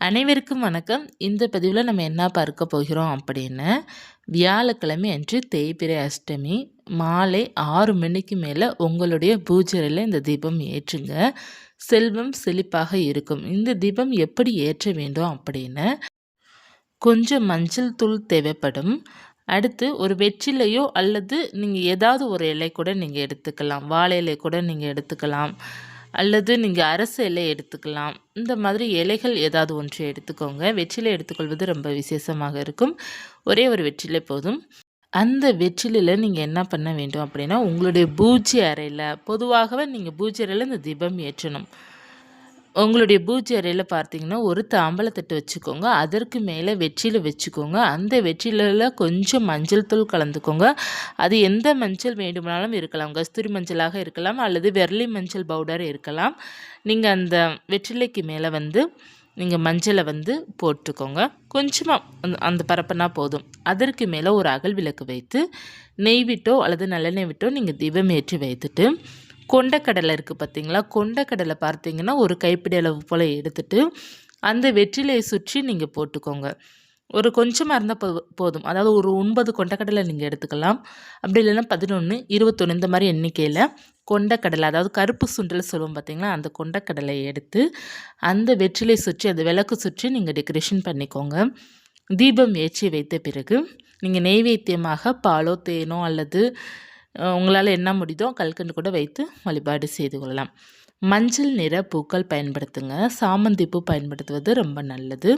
அனைவருக்கும் வணக்கம். இந்த பதிவில் நம்ம என்ன பார்க்க போகிறோம் அப்படின்னு? வியாழக்கிழமை அன்று தேய்பிரை அஷ்டமி. மாலை ஆறு மணிக்கு மேலே உங்களுடைய பூஜையில் இந்த தீபம் ஏற்றுங்க. செல்வம் செழிப்பாக இருக்கும். இந்த தீபம் எப்படி ஏற்ற வேண்டும் அப்படின்னு? கொஞ்சம் மஞ்சள் தூள் தேவைப்படும். அடுத்து ஒரு வெற்றிலையோ அல்லது நீங்கள் ஏதாவது ஒரு இலை கூட நீங்கள் எடுத்துக்கலாம். வாழை இலை கூட நீங்கள் எடுத்துக்கலாம். அல்லது நீங்கள் அரசு இலை எடுத்துக்கலாம். இந்த மாதிரி இலைகள் ஏதாவது ஒன்று எடுத்துக்கோங்க. வெற்றிலை எடுத்துக்கொள்வது ரொம்ப விசேஷமாக இருக்கும். ஒரே ஒரு வெற்றிலை போதும். அந்த வெற்றிலையில் நீங்கள் என்ன பண்ண வேண்டும் அப்படின்னா உங்களுடைய பூஜை அறையில் பொதுவாகவே நீங்கள் பூஜை அறையில் இந்த தீபம் ஏற்றணும். உங்களுடைய பூஜை அறையில் பார்த்தீங்கன்னா ஒரு தாம்பலத்தட்டு வச்சுக்கோங்க. அதற்கு மேலே வெற்றியில் வச்சுக்கோங்க. அந்த வெற்றிலையில் கொஞ்சம் மஞ்சள் தூள் கலந்துக்கோங்க. அது எந்த மஞ்சள் வேண்டுமானாலும் இருக்கலாம். கஸ்தூரி மஞ்சளாக இருக்கலாம் அல்லது வெர்லி மஞ்சள் பவுடர் இருக்கலாம். நீங்கள் அந்த வெற்றிலைக்கு மேலே வந்து நீங்கள் மஞ்சளை வந்து போட்டுக்கோங்க. கொஞ்சமாக அந்த பரப்புனா போதும். அதற்கு மேலே ஒரு அகல் விளக்கு வைத்து நெய் விட்டோ அல்லது நல்லெண்ணெய் விட்டோ நீங்கள் தீபம் ஏற்றி வைத்துட்டு கொண்டக்கடலை இருக்குது பார்த்தீங்களா கொண்டக்கடலை பார்த்தீங்கன்னா ஒரு கைப்பிடி அளவு போல் எடுத்துட்டு அந்த வெற்றிலையை சுற்றி நீங்கள் போட்டுக்கோங்க. ஒரு கொஞ்சமாக இருந்தால் போ போதும். அதாவது ஒரு ஒன்பது கொண்டக்கடலை நீங்கள் எடுத்துக்கலாம். அப்படி இல்லைன்னா பதினொன்று இருபத்தொன்று இந்த மாதிரி எண்ணிக்கையில் கொண்டக்கடலை அதாவது கருப்பு சுண்டல் சொல்லுவோம் பார்த்தீங்களா அந்த கொண்டக்கடலையை எடுத்து அந்த வெற்றிலை சுற்றி அந்த விளக்கு சுற்றி நீங்கள் டெக்கரேஷன் பண்ணிக்கோங்க. தீபம் ஏற்றி வைத்த பிறகு நீங்கள் நெய்வேத்தியமாக பாலோ தேனோ அல்லது உங்களால் என்ன முடியுதோ கல்கண்டு கூட வைத்து வழிபாடு செய்து கொள்ளலாம். மஞ்சள் நிற பூக்கள் பயன்படுத்துங்க. சாமந்தி பூ பயன்படுத்துவது ரொம்ப நல்லது.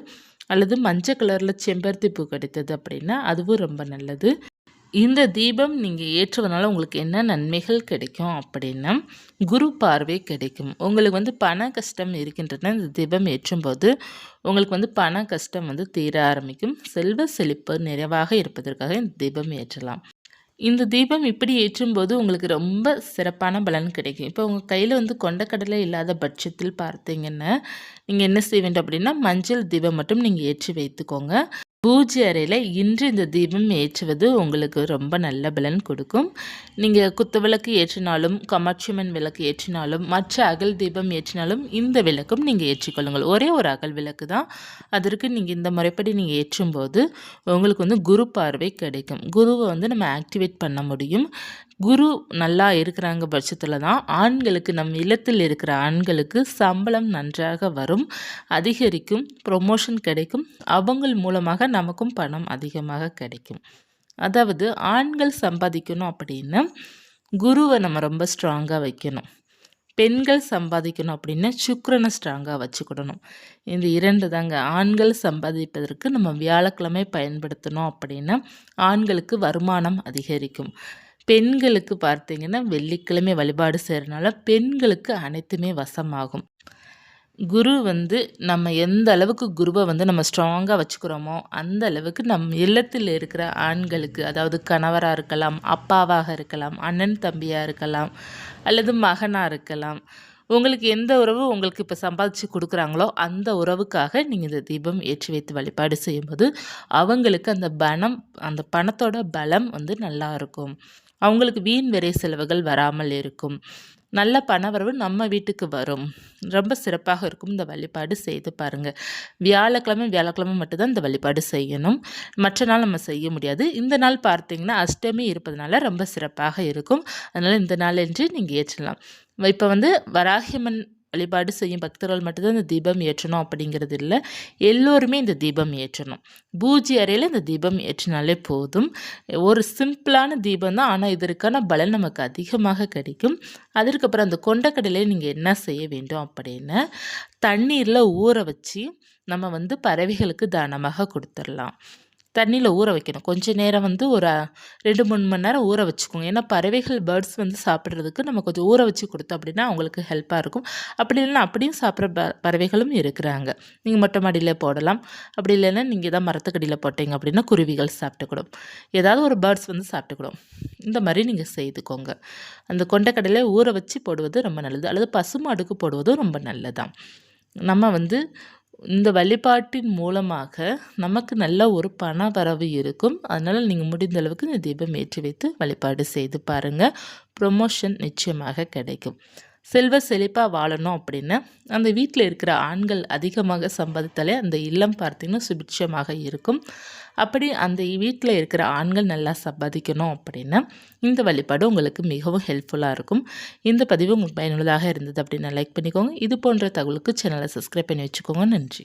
அல்லது மஞ்சள் கலரில் செம்பருத்தி பூ கிடைத்தது அப்படின்னா அதுவும் ரொம்ப நல்லது. இந்த தீபம் நீங்கள் ஏற்றுவதனால உங்களுக்கு என்ன நன்மைகள் கிடைக்கும் அப்படின்னா குரு பார்வை கிடைக்கும். உங்களுக்கு வந்து பண கஷ்டம் இருக்கின்றன இந்த தீபம் ஏற்றும்போது உங்களுக்கு வந்து பண கஷ்டம் வந்து தீர ஆரம்பிக்கும். செல்வ செழிப்பு நிறைவாக இருப்பதற்காக இந்த தீபம் ஏற்றலாம். இந்த தீபம் இப்படி ஏற்றும்போது உங்களுக்கு ரொம்ப சிறப்பான பலன் கிடைக்கும். இப்போ உங்கள் கையில் வந்து கொண்டக்கடலை இல்லாத பட்சத்தில் பார்த்தீங்கன்னா நீங்கள் என்ன செய்ய வேண்டும் அப்படின்னா மஞ்சள் தீபம் மட்டும் நீங்கள் ஏற்றி வைத்துக்கோங்க. பூஜை அறையில் இன்று இந்த தீபம் ஏற்றுவது உங்களுக்கு ரொம்ப நல்ல பலன் கொடுக்கும். நீங்கள் குத்து விளக்கு ஏற்றினாலும் கமாட்சியம்மன் விளக்கு ஏற்றினாலும் மற்ற அகல் தீபம் ஏற்றினாலும் இந்த விளக்கும் நீங்கள் ஏற்றிக்கொள்ளுங்கள். ஒரே ஒரு அகல் விளக்கு தான். அதற்கு நீங்கள் இந்த முறைப்படி நீங்கள் ஏற்றும்போது உங்களுக்கு வந்து குரு பார்வை கிடைக்கும். குருவை வந்து நம்ம ஆக்டிவேட் பண்ண முடியும். குரு நல்லா இருக்கிறாங்க பட்சத்தில் தான் ஆண்களுக்கு நம் இல்லத்தில் இருக்கிற ஆண்களுக்கு சம்பளம் நன்றாக வரும் அதிகரிக்கும் ப்ரொமோஷன் கிடைக்கும் அவங்கள் மூலமாக நமக்கும் பணம் அதிகமாக கிடைக்கும். அதாவது ஆண்கள் சம்பாதிக்கணும் அப்படின்னா குருவை நம்ம ரொம்ப ஸ்ட்ராங்காக வைக்கணும். பெண்கள் சம்பாதிக்கணும் அப்படின்னா சுக்கரனை ஸ்ட்ராங்காக வச்சுக்கிடணும். இந்த இரண்டு தாங்க. ஆண்கள் சம்பாதிப்பதற்கு நம்ம வியாழக்கிழமை பயன்படுத்தணும் அப்படின்னா ஆண்களுக்கு வருமானம் அதிகரிக்கும். பெண்களுக்கு பார்த்தீங்கன்னா வெள்ளிக்கிழமை வழிபாடு செய்கிறனால பெண்களுக்கு அனைத்துமே வசமாகும். குரு வந்து நம்ம எந்த அளவுக்கு குருவை வந்து நம்ம ஸ்ட்ராங்காக வச்சுக்கிறோமோ அந்த அளவுக்கு நம் இல்லத்தில் இருக்கிற ஆண்களுக்கு அதாவது கணவராக இருக்கலாம் அப்பாவாக இருக்கலாம் அண்ணன் தம்பியாக இருக்கலாம் அல்லது மகனாக இருக்கலாம் உங்களுக்கு எந்த உறவு உங்களுக்கு இப்போ சம்பாதிச்சு கொடுக்குறாங்களோ அந்த உறவுக்காக நீங்கள் இந்த தீபம் ஏற்றி வைத்து வழிபாடு செய்யும்போது அவங்களுக்கு அந்த பணம் அந்த பணத்தோட பலம் வந்து நல்லா இருக்கும். அவங்களுக்கு வீண் விரை செலவுகள் வராமல் இருக்கும். நல்ல பணவரவு நம்ம வீட்டுக்கு வரும். ரொம்ப சிறப்பாக இருக்கும் இந்த வழிபாடு செய்து பாருங்கள் வியாழக்கிழமை வியாழக்கிழமை மட்டும்தான் இந்த வழிபாடு செய்யணும். மற்ற நாள் நம்ம செய்ய முடியாது. இந்த நாள் பார்த்தீங்கன்னா அஷ்டமி இருப்பதனால ரொம்ப சிறப்பாக இருக்கும். அதனால் இந்த நாள் என்று நீங்கள் ஏற்றலாம். இப்போ வந்து வராகியம்மன் வழிபாடு செய்யும் பக்தர்கள் மட்டும்தான் இந்த தீபம் ஏற்றணும் அப்படிங்கிறது இல்லை. எல்லோருமே இந்த தீபம் ஏற்றணும். பூஜை அறையில் இந்த தீபம் ஏற்றினாலே போதும். ஒரு சிம்பிளான தீபம் தான். ஆனால் இதற்கான பலன் நமக்கு அதிகமாக கிடைக்கும். அதற்கப்புறம் அந்த கொண்டக்கடலையை நீங்கள் என்ன செய்ய வேண்டும் அப்படின்னு தண்ணீரில் ஊற வச்சு நம்ம வந்து பறவைகளுக்கு தானமாக கொடுத்துடலாம். தண்ணியில் ஊற வைக்கணும். கொஞ்சம் நேரம் வந்து ஒரு ரெண்டு மூணு மணி நேரம் ஊற வச்சுக்கோங்க. ஏன்னா பறவைகள் பேர்ட்ஸ் வந்து சாப்பிட்றதுக்கு நம்ம கொஞ்சம் ஊற வச்சு கொடுத்தோம் அப்படின்னா அவங்களுக்கு ஹெல்ப்பாக இருக்கும். அப்படி இல்லைன்னா அப்படியும் சாப்பிட்ற ப பறவைகளும் இருக்கிறாங்க. நீங்கள் மொட்டை மாடியில் போடலாம். அப்படி இல்லைன்னா நீங்கள் தான் மரத்துக்கடியில் போட்டீங்க அப்படின்னா குருவிகள் சாப்பிட்டுக்கிடும். ஏதாவது ஒரு பேர்ட்ஸ் வந்து சாப்பிட்டுக்கிடும். இந்த மாதிரி நீங்கள் செய்துக்கோங்க. அந்த கொண்டக்கடலை ஊற வச்சு போடுவது ரொம்ப நல்லது. அல்லது பசுமாடுக்கு போடுவதும் ரொம்ப நல்லதான் நம்ம வந்து இந்த வழிபாட்டின் மூலமாக நமக்கு நல்ல ஒரு பண வரவு இருக்கும். அதனால் நீங்கள் முடிந்த அளவுக்கு இந்த தீபம் ஏற்றி வைத்து வழிபாடு செய்து பாருங்கள் ப்ரொமோஷன் நிச்சயமாக கிடைக்கும். செல்வ செழிப்பாக வாழணும் அப்படின்னு அந்த வீட்டில் இருக்கிற ஆண்கள் அதிகமாக சம்பாதித்தாலே அந்த இல்லம் பார்த்திங்கன்னா சுபிட்சமாக இருக்கும். அப்படி அந்த வீட்டில் இருக்கிற ஆண்கள் நல்லா சம்பாதிக்கணும் அப்படின்னா இந்த வழிபாடு உங்களுக்கு மிகவும் ஹெல்ப்ஃபுல்லாக இருக்கும். இந்த பதிவு உங்களுக்கு பயனுள்ளதாக இருந்தது அப்படின்னு லைக் பண்ணிக்கோங்க. இது போன்ற தகவலுக்கு சேனலை சப்ஸ்கிரைப் பண்ணி வச்சுக்கோங்க. நன்றி.